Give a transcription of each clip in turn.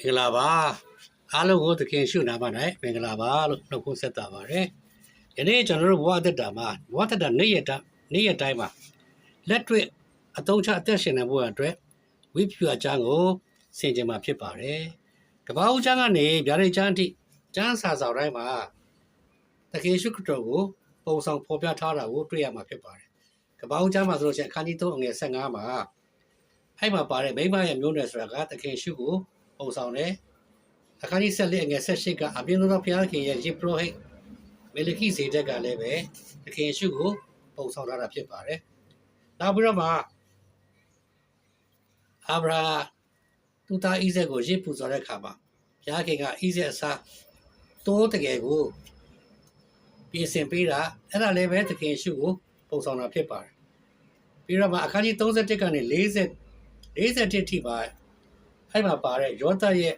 မင်္ဂလာပါအားလုံးကိုသခင်ရှုနာပါနိုင်မင်္ဂလာပါလို့နှုတ်ခွန်းဆက်တာပါတယ်ယနေ့ကျွန်တော်တို့ဘဝသက်တာမှာဘဝသက်တာနေ့ရက်တာနေ့ရက်တိုင်းမှာလက်တွေ့အသုံးချအသက်ရှင်နေဖို့အတွက်ဝိဖြူအချမ်းကိုဆင်ခြင်မှာဖြစ်ပါတယ်ကပ္ပဦးချမ်းကနေဗျာဒိတ်ချမ်းအထိကျမ်းစာဆောင်တိုင်းမှာသခင်ရှုခရစ်တော်ကိုပုံဆောင်ဖော်ပြထားတာကိုတွေ့ရမှာဖြစ်ပါတယ်ကပ္ပဦးချမ်းမှာဆိုလို့ရှိရင်အခန်းကြီး3အငယ်15မှာအဲ့မှာပါတဲ့မိမရဲ့မျိုးနွယ်ဆိုတာကသခင်ရှုကို ပုံဆောင်တယ်အခန်းကြီး14အငယ်18ကအပြင်းသောဘုရားခင်ရဲ့ယေပရိုဟိတ်မေလခိဇေတက်ကလည်းပဲသခင်ရှုကိုပုံဆောင်ထားတာဖြစ်ပါတယ်နောက်ပြီးတော့မှအာဗြဟံသူသားဣဇက်ကိုရစ်ပူဇော်တဲ့အခါမှာဘုရားခင်ကဣဇက်အစားတိုးတကယ်ကိုပြင်ဆင်ပေးတာအဲ့ဒါလည်းပဲသခင်ရှုကိုပုံဆောင်တာဖြစ်ပါတယ်ပြီးတော့မှအခန်းကြီး31ကနေ40 41ထိပါ အဲ့မှာပါတဲ့ယောသရဲ့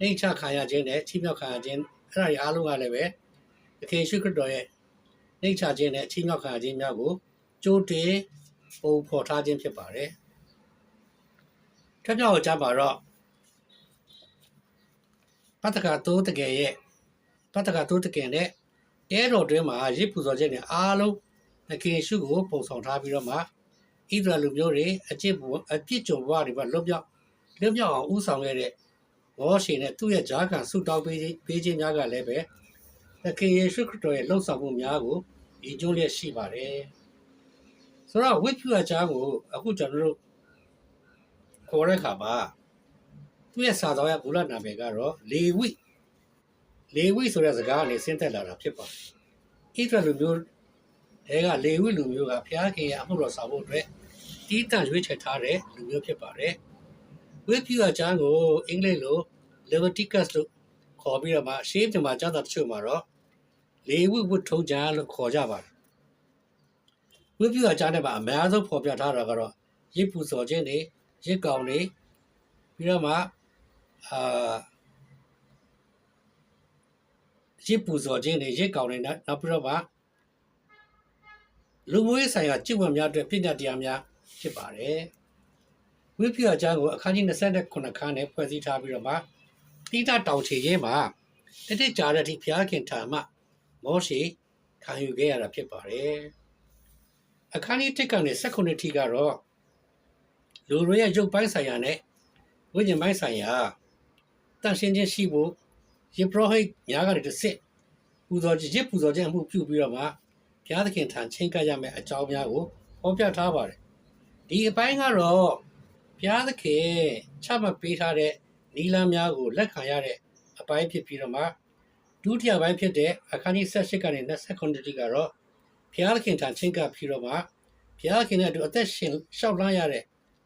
နှိမ့်ချခံရခြင်းနဲ့ချိမြောက်ခံရခြင်းအဲ့ဒါတွေအားလုံးကလည်းပဲသခင်ရှုခရစ်တော်ရဲ့နှိမ့်ချခြင်းနဲ့ချိမြောက်ခံရခြင်းများကိုကြိုးတင်ပုံဖော်ထားခြင်းဖြစ်ပါတယ်။ထပ်ပြောက်ကြပါတော့ပတ္တကတိုးတကယ်ရဲ့ပတ္တကတိုးတကယ်နဲ့တဲတော်တွင်းမှာရစ်ပူဇော်ခြင်းနဲ့အားလုံးသခင်ရှုကိုပုံဆောင်ထားပြီးတော့မှဣသရေလလူမျိုးတွေအကျင့်ဘဝအပြစ်ကြုံဘဝတွေမှာလွတ်မြောက် လွတ်မြောက်အောင်ဥဆောင်ခဲ့တဲ့မောရှေနဲ့သူ့ရဲ့ဂျာကန်ဆုတောင်းပေးခြင်းပေးခြင်းများကလည်းပဲသခင်ယေရှုခရစ်တော်ရဲ့လှုပ်ဆောင်မှုများကိုဒီကျိုးလျက်ရှိပါတယ်ဆိုတော့ဝိပုအချားကိုအခုကျွန်တော်တို့ခေါ်တဲ့အခါမှာသူ့ရဲ့စာတော်ရဲ့ဘုရားနာမည်ကတော့လေဝိလေဝိဆိုတဲ့စကားကနေဆင်းသက်လာတာဖြစ်ပါတယ်ဣသရေလလူမျိုးအဲကလေဝိလူမျိုးကဘုရားခင်ရဲ့အမှုတော်ဆောင်ဖို့အတွက်တီးတန့်ရွေးချယ်ထားတဲ့လူမျိုးဖြစ်ပါတယ် ဝိပုအချားကိုအင်္ဂလိပ်လို Leviticus လို့ခေါ်ပြီးတော့မှရှေးမြန်မာကျမ်းစာတချို့မှာတော့လေဝိဝတ်ထုံးကြလို့ခေါ်ကြပါတယ်ဝိပုအချားနဲ့မှာအများဆုံးဖော်ပြထားတာကတော့ရစ်ပူစော်ခြင်းတွေရစ်ကောင်တွေပြီးတော့မှအာရစ်ပူစော်ခြင်းတွေရစ်ကောင်တွေနဲ့နောက်ပြီးတော့မှလူမျိုးရေးဆိုင်ရာကြည့်ဝတ်များအတွက်ပြညတ်တရားများဖြစ်ပါတယ် ဝိပုအချားကိုအခန်းကြီး29ခန်းနဲ့ဖွဲ့စည်းထားပြီးတော့မှတိတတောင်ချေခြင်းမှာတတိကြာတဲ့အထိဘုရားခင်ထာမှမောရှိခံယူခဲ့ရတာဖြစ်ပါတယ်အခန်းကြီး1ကနေ19ထိကတော့လူတွေရဲ့ရုပ်ပိုင်းဆိုင်ရာနဲ့ဝိညာဉ်ပိုင်းဆိုင်ရာတန်ရှင်းခြင်းရှိဖို့ယေဘရဟိတ်များကနေတစ်စစ်ပူဇော်ခြင်းရစ်ပူဇော်ခြင်းအမှုပြုပြီးတော့မှဘုရားသခင်ထံချင်းကပ်ရမယ့်အကြောင်းများကိုဟောပြထားပါတယ်ဒီအပိုင်းကတော့ ဘုရားသခင်ချမှတ်ပေးထားတဲ့နီလာများကိုလက်ခံရတဲ့အပိုင်းဖြစ်ပြီးတော့မှဒုတိယပိုင်းဖြစ်တဲ့အခန်းကြီး78ကနေ29တိကတော့ဘုရားသခင်ထံချင်းကပ်ပြီးတော့မှဘုရားသခင်နဲ့အတူအသက်ရှင်ရှောက်လန်းရတဲ့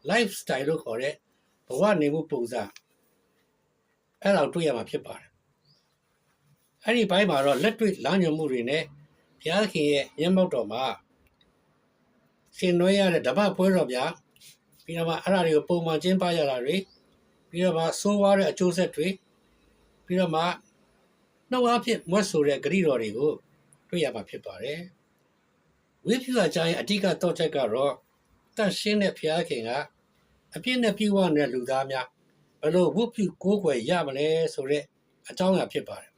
lifestyle လို့ခေါ်တဲ့ဘဝနေမှုပုံစံအဲ့ဒါကိုတွေ့ရမှာဖြစ်ပါတယ်အဲ့ဒီဘိုင်းမှာတော့လက်တွေ့လမ်းညွှန်မှုတွေနဲ့ဘုရားသခင်ရဲ့မျက်မှောက်တော်မှာဆင်နွှဲရတဲ့ဓမ္မပွဲတော်များ ပြီးတော့မှအဲ့ဒါတွေကိုပုံမှန်ကျင်းပရတာတွေပြီးတော့မှဆိုးဝါးတဲ့အကျိုးဆက်တွေပြီးတော့မှနှုတ်အားဖြင့်မွတ်ဆိုတဲ့ဂရိတော်တွေကိုတွေ့ရမှာဖြစ်ပါတယ်ဝိပုအကျိုင်းအဓိကတော့ချက်ကတော့တန်ရှင်းတဲ့ဘုရားခင်ကအပြည့်နဲ့ပြည့်ဝတဲ့လူသားများဘယ်လိုဝတ်ပြုကိုးကွယ်ရမလဲဆိုတဲ့အကြောင်းအရာဖြစ်ပါတယ်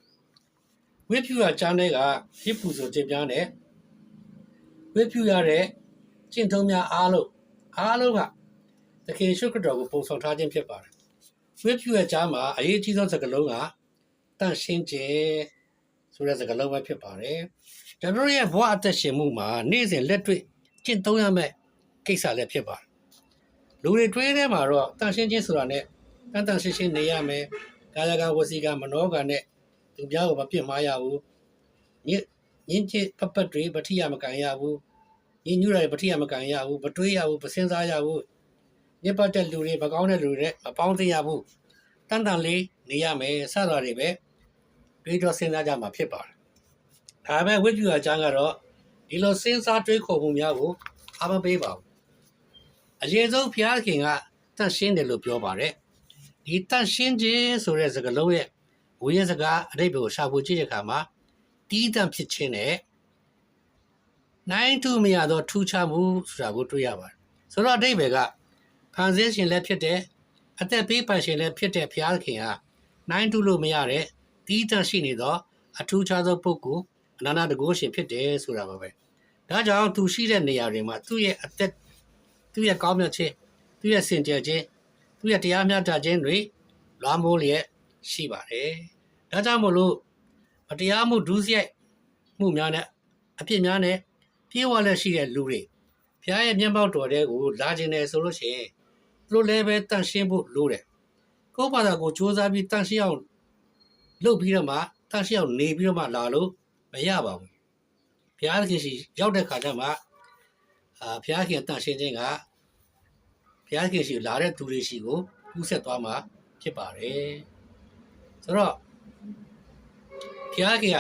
ဝိပုအကျမ်းတွေကဟစ်ပူဆိုခြင်းများနဲ့ဝိပုရတဲ့ကျင့်ထုံးများအားလုံးအားလုံးက သခင်ရှုခရစ်တော်ကိုပုံဆောင်ထားခြင်းဖြစ်ပါတယ်ဝိပုရဲ့ကြားမှာအရေးကြီးဆုံးစကားလုံးကတန်ရှင်းခြင်းဆိုတဲ့စကားလုံးပဲဖြစ်ပါတယ်ကျွန်တော်ရဲ့ဘဝအသက်ရှင်မှုမှာနေ့စဉ်လက်တွေ့ကျင့်သုံးရမယ့်ကိစ္စလည်းဖြစ်ပါတယ်လူတွေတွေးထဲမှာတော့တန်ရှင်းခြင်းဆိုတာနဲ့တန်တန်ရှင်းရှင်းနေရမယ်ကာယကဝစီကမနောကနဲ့သူများကိုမပြစ်မှားရဘူးညင်ညင်ချစ်ပပတ်တွေပတိယမကန်ရဘူးညင်ညူတွေပတိယမကန်ရဘူးမတွေးရဘူးမစင်စားရဘူး ညစ်ပတ်တဲ့လူတွေမကောင်းတဲ့လူတွေနဲ့မပေါင်းသိရဘူးတန်တန်လေးနေရမယ်စတာတွေပဲပြီးတော့စဉ်းစားကြမှာဖြစ်ပါတယ်ဒါပေမဲ့ဝိပုအကျမ်းကတော့ဒီလိုစဉ်းစားတွေးခေါ်မှုများကိုအားမပေးပါဘူးအရေးဆုံးဘုရားခင်ကတန့်ရှင်းတယ်လို့ပြောပါတယ်ဒီတန့်ရှင်းခြင်းဆိုတဲ့စကားလုံးရဲ့ဝိညာဉ်စကားအဓိပ္ပာယ်ကိုရှာဖွေကြည့်တဲ့အခါမှာတီးတန့်ဖြစ်ခြင်းနဲ့နိုင်ထူမရသောထူးခြားမှုဆိုတာကိုတွေ့ရပါတယ်ဆိုတော့အဓိပ္ပာယ်က ဖန်ဆင်းရှင်လည်းဖြစ်တယ်အသက်ပေးပန်ရှင်လည်းဖြစ်တဲ့ဘုရားခင်ကနိုင်တူလို့မရတဲ့တီးတန့်ရှိနေသောအထူးခြားသောပုဂ္ဂိုလ်အနန္တတကုရှင်ဖြစ်တယ်ဆိုတာပါပဲဒါကြောင့်သူရှိတဲ့နေရာတွေမှာသူ့ရဲ့အသက်သူ့ရဲ့ကောင်းမြတ်ခြင်းသူ့ရဲ့စင်ကြယ်ခြင်းသူ့ရဲ့တရားမျှတခြင်းတွေလွှမ်းမိုးလျက်ရှိပါတယ်ဒါကြောင့်မို့လို့မတရားမှုဒုစရိုက်မှုများနဲ့အပြစ်များနဲ့ပြေးဝလက်ရှိတဲ့လူတွေဘုရားရဲ့မျက်မှောက်တော်တဲ့ကိုလာခြင်းတယ်ဆိုလို့ရှိရင်သူ တို့လည်းပဲတန့်ရှင်းဖို့လိုတယ်ကိုယ့်ဘာသာကိုစ조사ပြီးတန့်ရှင်းအောင်လုပ်ပြီးတော့မှတန့်ရှင်းအောင်နေပြီးတော့မှလာလို့မရပါဘူးဘုရားခင်ရှိရောက်တဲ့ခါကျမှအာဘုရားခင်တန့်ရှင်းခြင်းကဘုရားခင်ရှိလာတဲ့သူတွေရှိကိုကူးဆက်သွားမှာဖြစ်ပါတယ်ဆိုတော့ဘုရားခင်က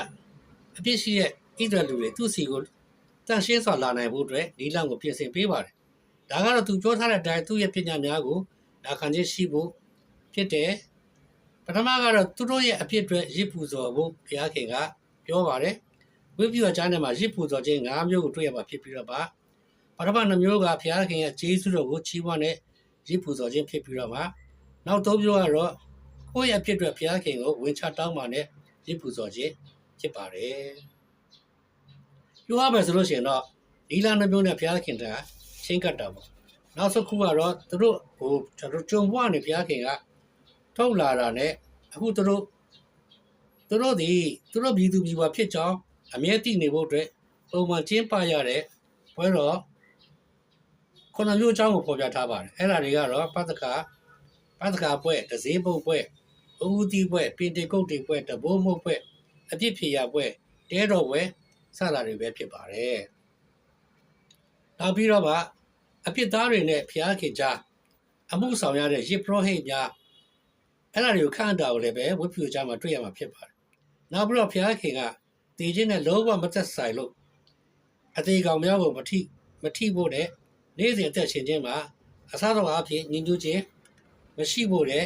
အပြစ်ရှိတဲ့ဣသရေလလူတွေသူ့စီကိုတန့်ရှင်းစွာလာနိုင်ဖို့အတွက်ဒီလမ်းကိုပြင်ဆင်ပေးပါတယ် ဒါကတော့သူပြောထားတဲ့အတိုင်းသူ့ရဲ့ပညာများကိုနာခံခြင်းရှိဖို့ဖြစ်တယ်ပထမကတော့သူတို့ရဲ့အဖြစ်အတွက်ရစ်ပူဇော်ဖို့ဘုရားခင်ကပြောပါတယ်ဝိပ္ပယကျမ်းထဲမှာရစ်ပူဇော်ခြင်း၅မျိုးကိုတွေ့ရမှာဖြစ်ပြီးတော့ပါပထမနှမျိုးကဘုရားခင်ရဲ့ဂျေဇုတော်ကိုချီးမွမ်းတဲ့ရစ်ပူဇော်ခြင်းဖြစ်ပြီးတော့ပါနောက်သုံးမျိုးကတော့ကိုယ့်ရဲ့အဖြစ်အတွက်ဘုရားခင်ကိုဝင်ချတောင်းပါနဲ့ရစ်ပူဇော်ခြင်းဖြစ်ပါတယ်ပြောရမယ်ဆိုလို့ရှိရင်တော့ဒီလနှမျိုးနဲ့ဘုရားခင်က ချင်းကပ်တာပေါ့နောက်ဆုံးခုကတော့သူတို့ဟိုကျွန်တော်ကြုံဘွားနေဘုရားခင်ကထုတ်လာတာနဲ့အခုသူတို့သူတို့ဒီသူတို့ပြည်သူပြည်ပွားဖြစ်ကြောင်းအမြဲတည်နေဖို့အတွက်ပုံမှန်ကျင်းပရတဲ့ပွဲတော်ခုနမျိုးအကြောင်းကိုဖော်ပြထားပါတယ်အဲ့ဒါတွေကတော့ပတ္တကပတ္တကပွဲဒဇင်းပုတ်ပွဲဥဦးတီပွဲပင်တေကုတ်တေပွဲတဘိုးမုတ်ပွဲအပြစ်ဖြေရပွဲတဲတော်ပွဲစတာတွေပဲဖြစ်ပါတယ် နောက်ပြီးတော့ကအပြစ်သားတွေနဲ့ဖျားခင်ကြားအမှုဆောင်ရတဲ့ရစ်ပရောဟိတ်များအဲ့ဒါတွေကိုခန့်တာကိုလည်းပဲဝိပ္ပယကြားမှာတွေ့ရမှာဖြစ်ပါတယ်နောက်ပြီးတော့ဖျားခင်ကတည်ခြင်းနဲ့လုံးဝမသက်ဆိုင်လို့အသေးကောင်များကိုမထိမထိဖို့နဲ့နေ့စဉ်အသက်ရှင်ခြင်းမှာအစားတော်အဖြစ်ညီညွတ်ခြင်းမရှိဖို့နဲ့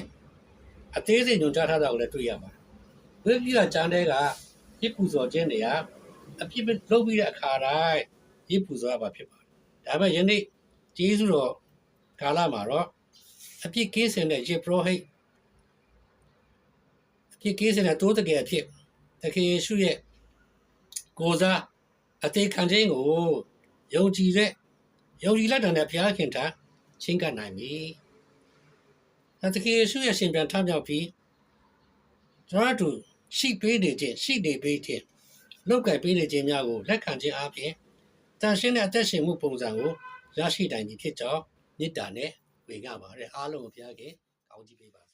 အသေးစိတ်ညွှန်ကြားထားတာကိုလည်းတွေ့ရပါတယ်ဝိပ္ပယကျမ်းတဲ့ကရစ်ပူဇော်ခြင်းတွေကအပြစ်လုပ်ပြီးတဲ့အခါတိုင်းရစ်ပူဇော်ရမှာဖြစ်ပါတယ် ဒါပေမဲ့ယနေ့ကျေးဇူးတော်ကာလမှာတော့အပြစ်ကင်းစင်တဲ့ရစ်ပရောဟိတ်အပြစ်ကင်းစင်တဲ့တိုးတကယ်အဖြစ်တခင်ယေရှုရဲ့ကိုယ်စားအသေးခံခြင်းကိုယုံကြည်တဲ့ယုံကြည်လက်တံတဲ့ဘုရားခင်ထံချင်းကပ်နိုင်ပြီ။တခင်ယေရှုရဲ့ရှင်ပြန်ထမြောက်ပြီးကျွန်တော်တို့ရှိပေးနေခြင်းရှိနေပေးခြင်းလောက်ကပေးနေခြင်းများကိုလက်ခံခြင်းအပြင် တန်ရှင်းတဲ့အသက်ရှင်မှုပုံစံကိုရရှိနိုင်ပြီဖြစ်ကြောင်းမေတ္တာနဲ့ဝေငှပါတယ်အားလုံးကိုဘုရားခင်ကောင်းချီးပေးပါ